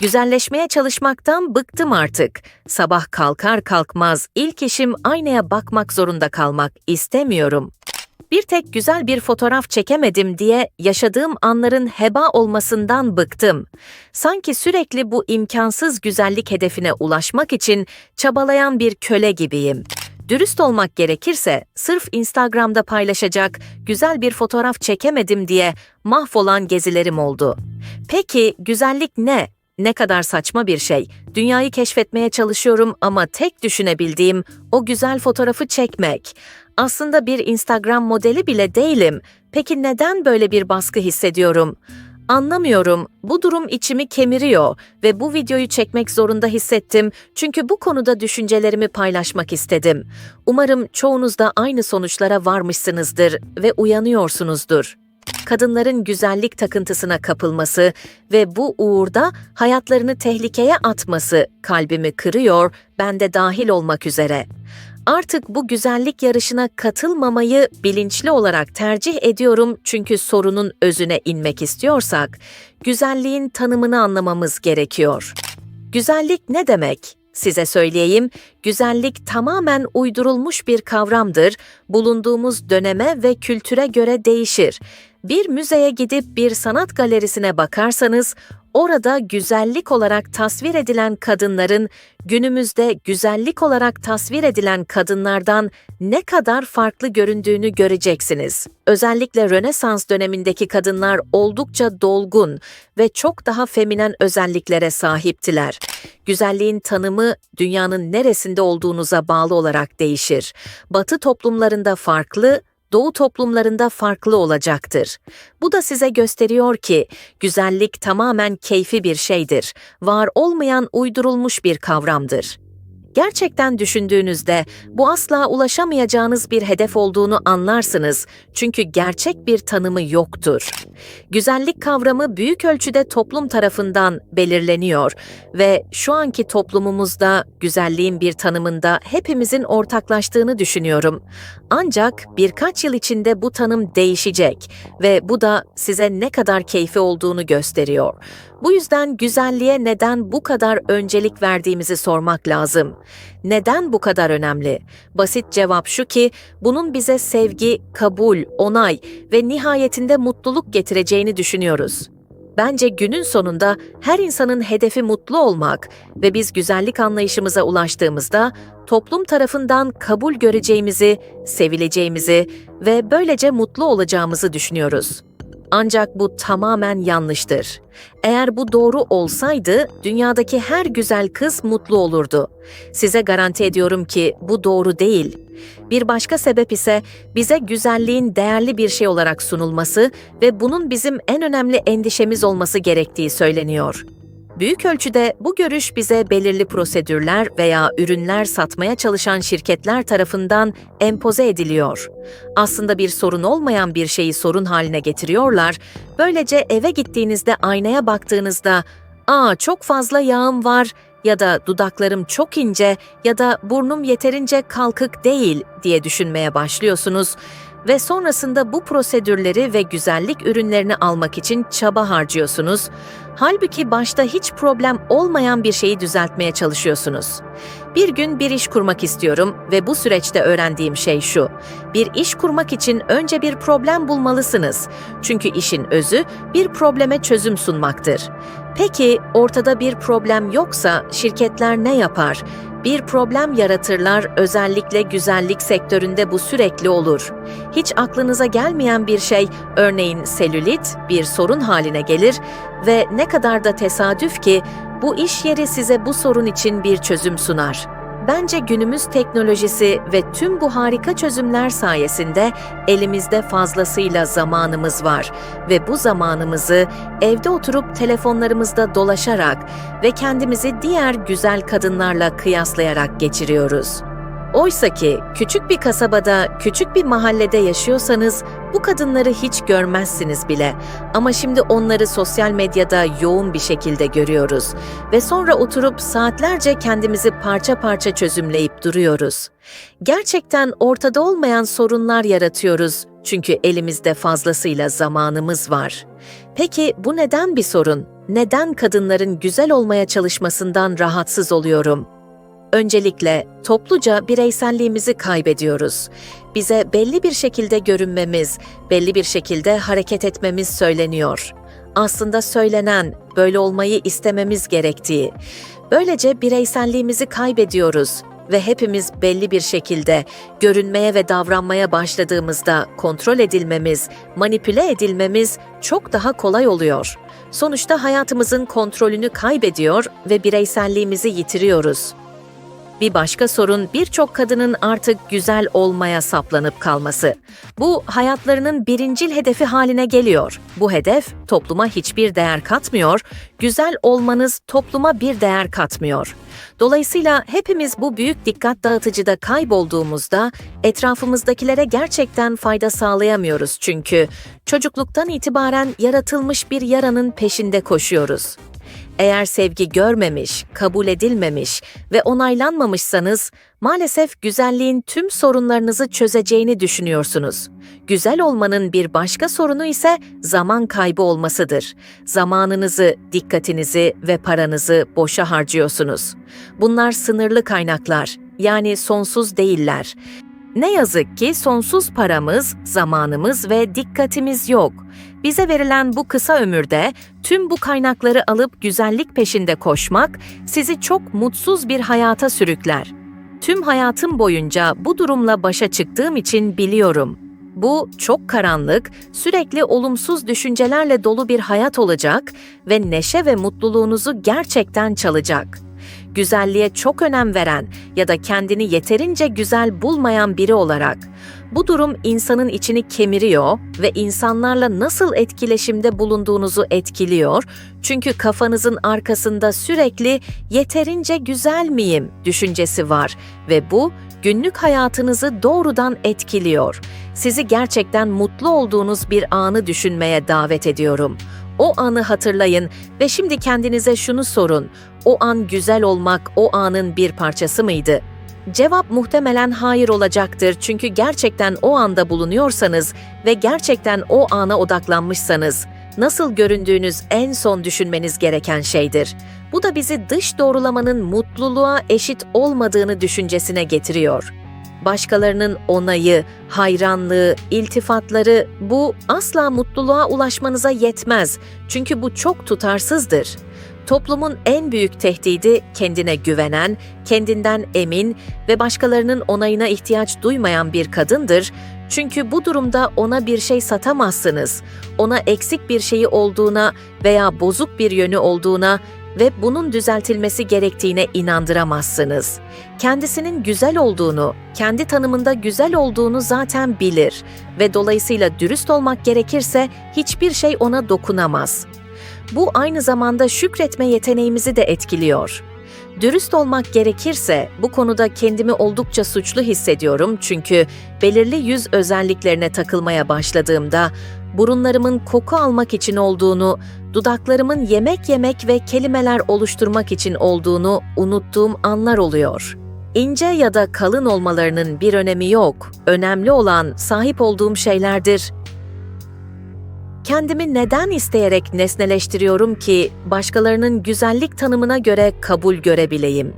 Güzelleşmeye çalışmaktan bıktım artık. Sabah kalkar kalkmaz ilk işim aynaya bakmak zorunda kalmak istemiyorum. Bir tek güzel bir fotoğraf çekemedim diye yaşadığım anların heba olmasından bıktım. Sanki sürekli bu imkansız güzellik hedefine ulaşmak için çabalayan bir köle gibiyim. Dürüst olmak gerekirse sırf Instagram'da paylaşacak güzel bir fotoğraf çekemedim diye mahvolan gezilerim oldu. Peki güzellik ne? Ne kadar saçma bir şey. Dünyayı keşfetmeye çalışıyorum ama tek düşünebildiğim o güzel fotoğrafı çekmek. Aslında bir Instagram modeli bile değilim. Peki neden böyle bir baskı hissediyorum? Anlamıyorum. Bu durum içimi kemiriyor ve bu videoyu çekmek zorunda hissettim çünkü bu konuda düşüncelerimi paylaşmak istedim. Umarım çoğunuz da aynı sonuçlara varmışsınızdır ve uyanıyorsunuzdur kadınların güzellik takıntısına kapılması ve bu uğurda hayatlarını tehlikeye atması kalbimi kırıyor, ben de dahil olmak üzere. Artık bu güzellik yarışına katılmamayı bilinçli olarak tercih ediyorum çünkü sorunun özüne inmek istiyorsak, güzelliğin tanımını anlamamız gerekiyor. Güzellik ne demek? Size söyleyeyim, güzellik tamamen uydurulmuş bir kavramdır, bulunduğumuz döneme ve kültüre göre değişir. Bir müzeye gidip bir sanat galerisine bakarsanız, orada güzellik olarak tasvir edilen kadınların günümüzde güzellik olarak tasvir edilen kadınlardan ne kadar farklı göründüğünü göreceksiniz. Özellikle Rönesans dönemindeki kadınlar oldukça dolgun ve çok daha feminen özelliklere sahiptiler. Güzelliğin tanımı dünyanın neresinde olduğunuza bağlı olarak değişir. Batı toplumlarında farklı, Doğu toplumlarında farklı olacaktır. Bu da size gösteriyor ki güzellik tamamen keyfi bir şeydir, var olmayan uydurulmuş bir kavramdır. Gerçekten düşündüğünüzde bu asla ulaşamayacağınız bir hedef olduğunu anlarsınız çünkü gerçek bir tanımı yoktur. Güzellik kavramı büyük ölçüde toplum tarafından belirleniyor ve şu anki toplumumuzda güzelliğin bir tanımında hepimizin ortaklaştığını düşünüyorum. Ancak birkaç yıl içinde bu tanım değişecek ve bu da size ne kadar keyfi olduğunu gösteriyor. Bu yüzden güzelliğe neden bu kadar öncelik verdiğimizi sormak lazım. Neden bu kadar önemli? Basit cevap şu ki bunun bize sevgi, kabul, onay ve nihayetinde mutluluk getireceğini düşünüyoruz. Bence günün sonunda her insanın hedefi mutlu olmak ve biz güzellik anlayışımıza ulaştığımızda toplum tarafından kabul göreceğimizi, sevileceğimizi ve böylece mutlu olacağımızı düşünüyoruz. Ancak bu tamamen yanlıştır. Eğer bu doğru olsaydı dünyadaki her güzel kız mutlu olurdu. Size garanti ediyorum ki bu doğru değil. Bir başka sebep ise bize güzelliğin değerli bir şey olarak sunulması ve bunun bizim en önemli endişemiz olması gerektiği söyleniyor. Büyük ölçüde bu görüş bize belirli prosedürler veya ürünler satmaya çalışan şirketler tarafından empoze ediliyor. Aslında bir sorun olmayan bir şeyi sorun haline getiriyorlar. Böylece eve gittiğinizde aynaya baktığınızda "Aa çok fazla yağım var." ya da dudaklarım çok ince ya da burnum yeterince kalkık değil diye düşünmeye başlıyorsunuz ve sonrasında bu prosedürleri ve güzellik ürünlerini almak için çaba harcıyorsunuz. Halbuki başta hiç problem olmayan bir şeyi düzeltmeye çalışıyorsunuz. Bir gün bir iş kurmak istiyorum ve bu süreçte öğrendiğim şey şu. Bir iş kurmak için önce bir problem bulmalısınız. Çünkü işin özü bir probleme çözüm sunmaktır. Peki ortada bir problem yoksa şirketler ne yapar? Bir problem yaratırlar, özellikle güzellik sektöründe bu sürekli olur. Hiç aklınıza gelmeyen bir şey, örneğin selülit, bir sorun haline gelir ve ne kadar da tesadüf ki bu iş yeri size bu sorun için bir çözüm sunar. Bence günümüz teknolojisi ve tüm bu harika çözümler sayesinde elimizde fazlasıyla zamanımız var ve bu zamanımızı evde oturup telefonlarımızda dolaşarak ve kendimizi diğer güzel kadınlarla kıyaslayarak geçiriyoruz. Oysa ki küçük bir kasabada, küçük bir mahallede yaşıyorsanız bu kadınları hiç görmezsiniz bile. Ama şimdi onları sosyal medyada yoğun bir şekilde görüyoruz ve sonra oturup saatlerce kendimizi parça parça çözümleyip duruyoruz. Gerçekten ortada olmayan sorunlar yaratıyoruz çünkü elimizde fazlasıyla zamanımız var. Peki bu neden bir sorun? neden kadınların güzel olmaya çalışmasından rahatsız oluyorum. Öncelikle topluca bireyselliğimizi kaybediyoruz. Bize belli bir şekilde görünmemiz, belli bir şekilde hareket etmemiz söyleniyor. Aslında söylenen böyle olmayı istememiz gerektiği. Böylece bireyselliğimizi kaybediyoruz ve hepimiz belli bir şekilde görünmeye ve davranmaya başladığımızda kontrol edilmemiz, manipüle edilmemiz çok daha kolay oluyor. Sonuçta hayatımızın kontrolünü kaybediyor ve bireyselliğimizi yitiriyoruz. Bir başka sorun birçok kadının artık güzel olmaya saplanıp kalması. Bu hayatlarının birincil hedefi haline geliyor. Bu hedef topluma hiçbir değer katmıyor, güzel olmanız topluma bir değer katmıyor. Dolayısıyla hepimiz bu büyük dikkat dağıtıcıda kaybolduğumuzda etrafımızdakilere gerçekten fayda sağlayamıyoruz çünkü çocukluktan itibaren yaratılmış bir yaranın peşinde koşuyoruz. Eğer sevgi görmemiş, kabul edilmemiş ve onaylanmamışsanız maalesef güzelliğin tüm sorunlarınızı çözeceğini düşünüyorsunuz. Güzel olmanın bir başka sorunu ise zaman kaybı olmasıdır. Zamanınızı, dikkatinizi ve paranızı boşa harcıyorsunuz. Bunlar sınırlı kaynaklar, yani sonsuz değiller. Ne yazık ki sonsuz paramız, zamanımız ve dikkatimiz yok. Bize verilen bu kısa ömürde tüm bu kaynakları alıp güzellik peşinde koşmak sizi çok mutsuz bir hayata sürükler. Tüm hayatım boyunca bu durumla başa çıktığım için biliyorum. Bu çok karanlık, sürekli olumsuz düşüncelerle dolu bir hayat olacak ve neşe ve mutluluğunuzu gerçekten çalacak güzelliğe çok önem veren ya da kendini yeterince güzel bulmayan biri olarak bu durum insanın içini kemiriyor ve insanlarla nasıl etkileşimde bulunduğunuzu etkiliyor. Çünkü kafanızın arkasında sürekli yeterince güzel miyim düşüncesi var ve bu günlük hayatınızı doğrudan etkiliyor. Sizi gerçekten mutlu olduğunuz bir anı düşünmeye davet ediyorum. O anı hatırlayın ve şimdi kendinize şunu sorun. O an güzel olmak o anın bir parçası mıydı? Cevap muhtemelen hayır olacaktır çünkü gerçekten o anda bulunuyorsanız ve gerçekten o ana odaklanmışsanız nasıl göründüğünüz en son düşünmeniz gereken şeydir. Bu da bizi dış doğrulamanın mutluluğa eşit olmadığını düşüncesine getiriyor. Başkalarının onayı, hayranlığı, iltifatları bu asla mutluluğa ulaşmanıza yetmez. Çünkü bu çok tutarsızdır. Toplumun en büyük tehdidi kendine güvenen, kendinden emin ve başkalarının onayına ihtiyaç duymayan bir kadındır. Çünkü bu durumda ona bir şey satamazsınız. Ona eksik bir şeyi olduğuna veya bozuk bir yönü olduğuna ve bunun düzeltilmesi gerektiğine inandıramazsınız. Kendisinin güzel olduğunu, kendi tanımında güzel olduğunu zaten bilir ve dolayısıyla dürüst olmak gerekirse hiçbir şey ona dokunamaz. Bu aynı zamanda şükretme yeteneğimizi de etkiliyor. Dürüst olmak gerekirse bu konuda kendimi oldukça suçlu hissediyorum çünkü belirli yüz özelliklerine takılmaya başladığımda burunlarımın koku almak için olduğunu, dudaklarımın yemek yemek ve kelimeler oluşturmak için olduğunu unuttuğum anlar oluyor. İnce ya da kalın olmalarının bir önemi yok. Önemli olan sahip olduğum şeylerdir Kendimi neden isteyerek nesneleştiriyorum ki başkalarının güzellik tanımına göre kabul görebileyim?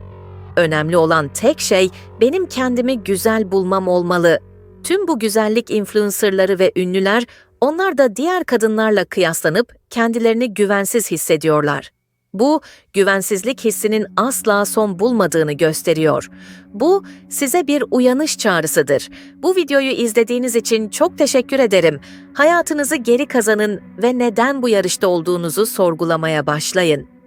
Önemli olan tek şey benim kendimi güzel bulmam olmalı. Tüm bu güzellik influencerları ve ünlüler onlar da diğer kadınlarla kıyaslanıp kendilerini güvensiz hissediyorlar. Bu, güvensizlik hissinin asla son bulmadığını gösteriyor. Bu, size bir uyanış çağrısıdır. Bu videoyu izlediğiniz için çok teşekkür ederim. Hayatınızı geri kazanın ve neden bu yarışta olduğunuzu sorgulamaya başlayın.